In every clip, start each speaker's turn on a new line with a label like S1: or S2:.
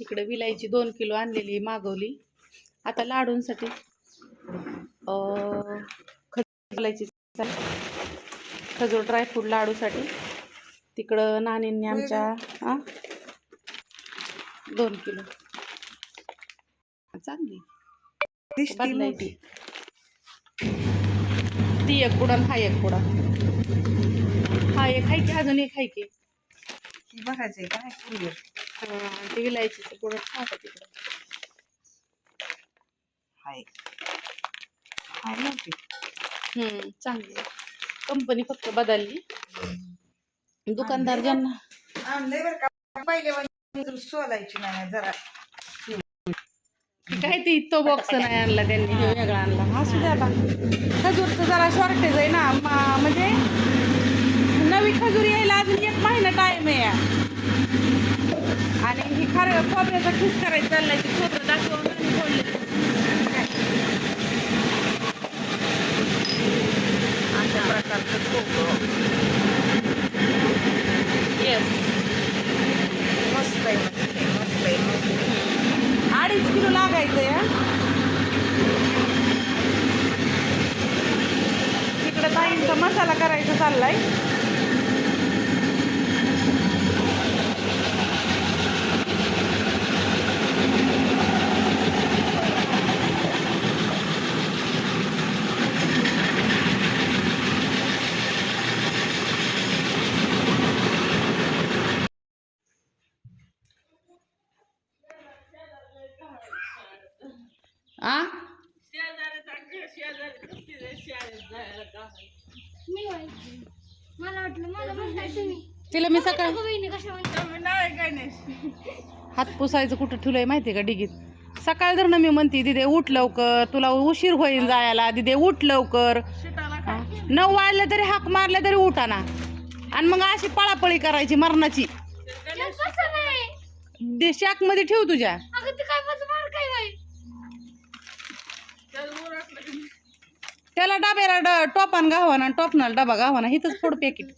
S1: इकडे विलायची दोन किलो आणलेली मागवली. आता लाडूंसाठी अं, खजूर ड्रायफ्रूट लाडूसाठी. तिकडं नानींनी आमच्या? दोन किलो. चांगली. ती एक पुडा हा एक पुडा. हा एक आहे की अजून एक आहे की?
S2: बघायचंय काय कुरिअर
S1: हा, ते विलायचीचं पुढं टाका तिकडं.
S2: हाय. हाय नव्हती
S1: हम्म चांगली कंपनी फक्त बदलली. दुकानदार ज्यांना
S2: आणलंय बरं का? पहिले सोलायची नाही जरा.
S1: काय ती तो बॉक्स नाही आणला त्यांनी. वेगळा आणला. असू द्या आता. खजूरचं जरा शॉर्टेज आहे ना. मा- म्हणजे नवी खजूर यायला अजून एक महिना टाइम आहे या. आणि ही खर खोबऱ्याचा खिस करायचं चाललंय ती खोबरं दाखवून आणि
S2: अशा प्रकारचं खोबरं
S1: Yes.
S2: मस्त आहे मस्त आहे मस्त आहे मस्त आहे
S1: अडीच किलो लागायचं या तिकडे ताईंचा मसाला करायचा चाललाय आ
S3: मी व्हायची. मला वाटलं मला म्हणताय तुम्ही
S1: तिला मी सकाळ
S3: बहिणी कशा म्हणता
S1: हात पुसायचं कुठं ठेवलंय माहितीये का डिगीत? सकाळ धरणं मी म्हणते दिदे उठ लवकर. तुला उशीर होईल जायला. दिदे उठ लवकर. नऊ वाजले तरी हाक मारले तरी उठा ना आणि मग अशी पळापळी करायची मरणाची. दे शाकमध्ये ठेव तुझ्या.
S3: अगं ते काय
S1: त्याला डब्याला ड टोपान गावाना टोपनाला डबा गावाना हिथंच फोड पॅकेट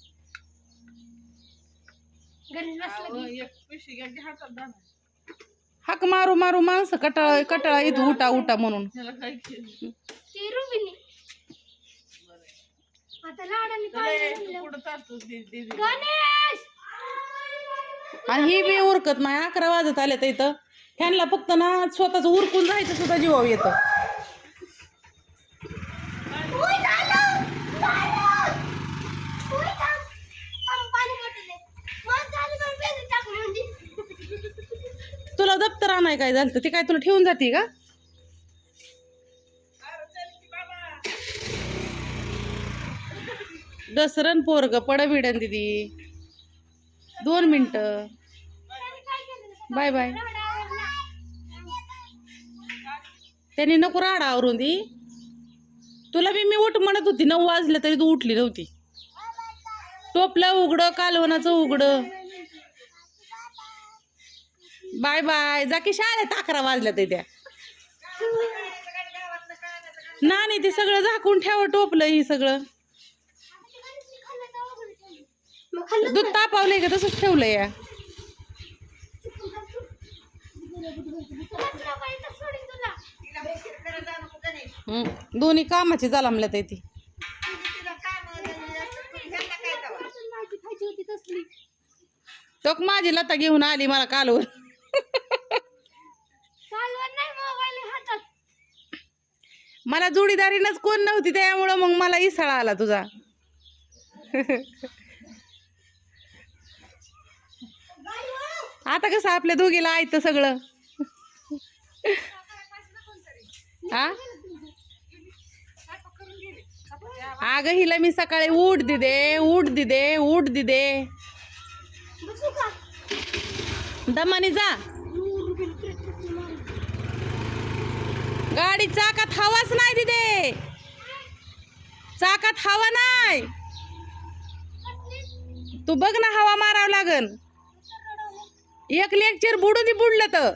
S1: हाक मारू मारू माणसं कटाळा कटाळा येतो उठा उठा म्हणून. आणि ही बी उरकत नाही अकरा वाजत आले तर इथं. ह्यांना फक्त ना स्वतःच उरकून जायचं सुद्धा जीवाव येतं
S3: उय, झालं! झालं! उय, थांब. थांब, पाणी बॉटल आहे. मग झालं पण बेसन टाकून म्हणजे.
S1: नाही काय झालं ते काय तुला ठेवून जाते का? दसरन पोरग पड भिडन दिदी. दोन मिनटं. Bye bye. त्यांनी नको राडा आवरून दी. तुला बी मी उठ म्हणत होती नऊ वाजले तरी तू उठली नव्हती. टोपलं उघडं कालवणाचं उघडं. Bye bye. जा की शाळेत अकरा वाजल्या ते त्या नाही ते सगळं झाकून ठेव टोपलं ही सगळं. दूध तापावलंय का? तसंच ठेवलंय या. दोन्ही कामाची जालामल्यात आहे ती.
S3: टोक होती तसली.
S1: तो माझी लता घेऊन आली मला कालवर. मला जोडीदारीनच कोण नव्हती त्यामुळं मग मला इसळा आला तुझा. आता कसं आपल्या दोघीला ऐकतं सगळं? हा अगं हिला मी सकाळी उठ दिदे उठ दिदे उठ दिदे. दमाने जा. गाडी चाकात हवाच नाही तिथे चाकात हवा नाही. तू बघ ना हवा मारावं लागन. एक लेक्चर बुडून दे बुडलं तर.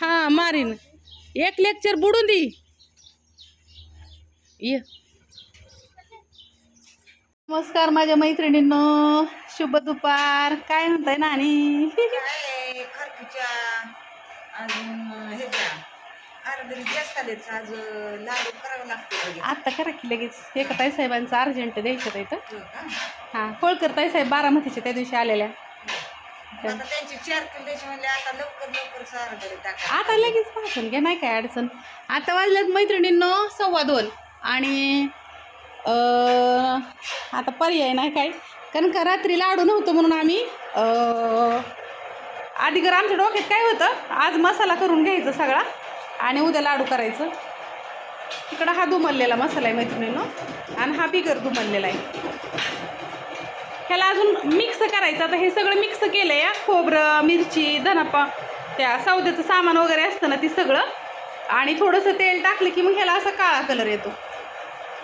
S1: हा मारीन. एक लेक्चर बुडून दे. ये. नमस्कार माझ्या मैत्रिणींनो शुभ दुपार. काय म्हणताय नानी?
S2: खरपूच्या अजून आज लाडू करावं लागते लगेच.
S1: आत्ता करा की लगेच. एका ताईसाहेबांचं अर्जंट द्यायचं आहे इथं?
S2: हो का?
S1: हां कोळकर ताईसाहेब बारामतीचे त्या दिवशी आलेल्या.
S2: आता त्यांची चार किलो द्यायची म्हणले आता लवकर लवकर
S1: आता लगेच पासून घ्या नाही काय अडचण. आता वाजल्यात मैत्रिणींनो सव्वा दोन. आणि आता पर्याय नाही काय. कारण का रात्री लाडू नव्हतं म्हणून आम्ही आधी घर आमच्या डोक्यात काय होतं आज मसाला करून घ्यायचा सगळा आणि उद्या लाडू करायचं. तिकडं हा दुमललेला मसाला आहे मैत्रिणीनं आणि हा बिगर दुमललेला आहे. ह्याला अजून मिक्स करायचं आता हे सगळं मिक्स केलं आहे खोबरं मिरची धनापा त्या सौद्याचं सामान वगैरे असतं ना ते सगळं. आणि थोडंसं तेल टाकलं की मग ह्याला असा काळा कलर येतो.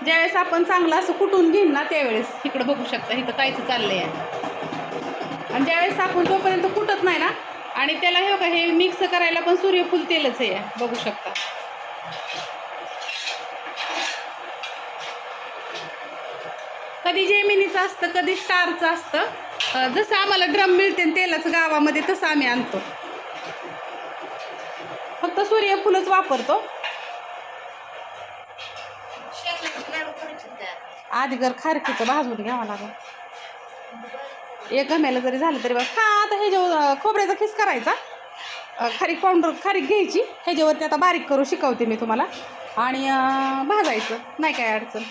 S1: ज्यावेळेस आपण चांगलं असं कुटून घेईन ना त्यावेळेस इकडं बघू शकता इथं कायचं चाललंय. आहे आणि ज्यावेळेस आपण तोपर्यंत कुटत नाही ना आणि त्याला हे का हे मिक्स करायला पण सूर्यफूल तेलच आहे बघू शकता. कधी जेमिनीचं असतं कधी स्टारचं असतं. जसं आम्हाला ड्रम मिळते तेलाचं गावामध्ये तसं आम्ही आणतो. फक्त सूर्यफूलच वापरतो. आधी घर खारकीचं भाजून घ्यावं लागेल. एक गम्याला जरी झालं तरी बस. हा आता ह्याच्यावर खोबऱ्याचा खिस करायचा. खारीक पावडर खारीक घ्यायची. ह्याच्यावरती आता बारीक करू शिकवते मी तुम्हाला. आणि भाजायचं. नाही काय अडचण.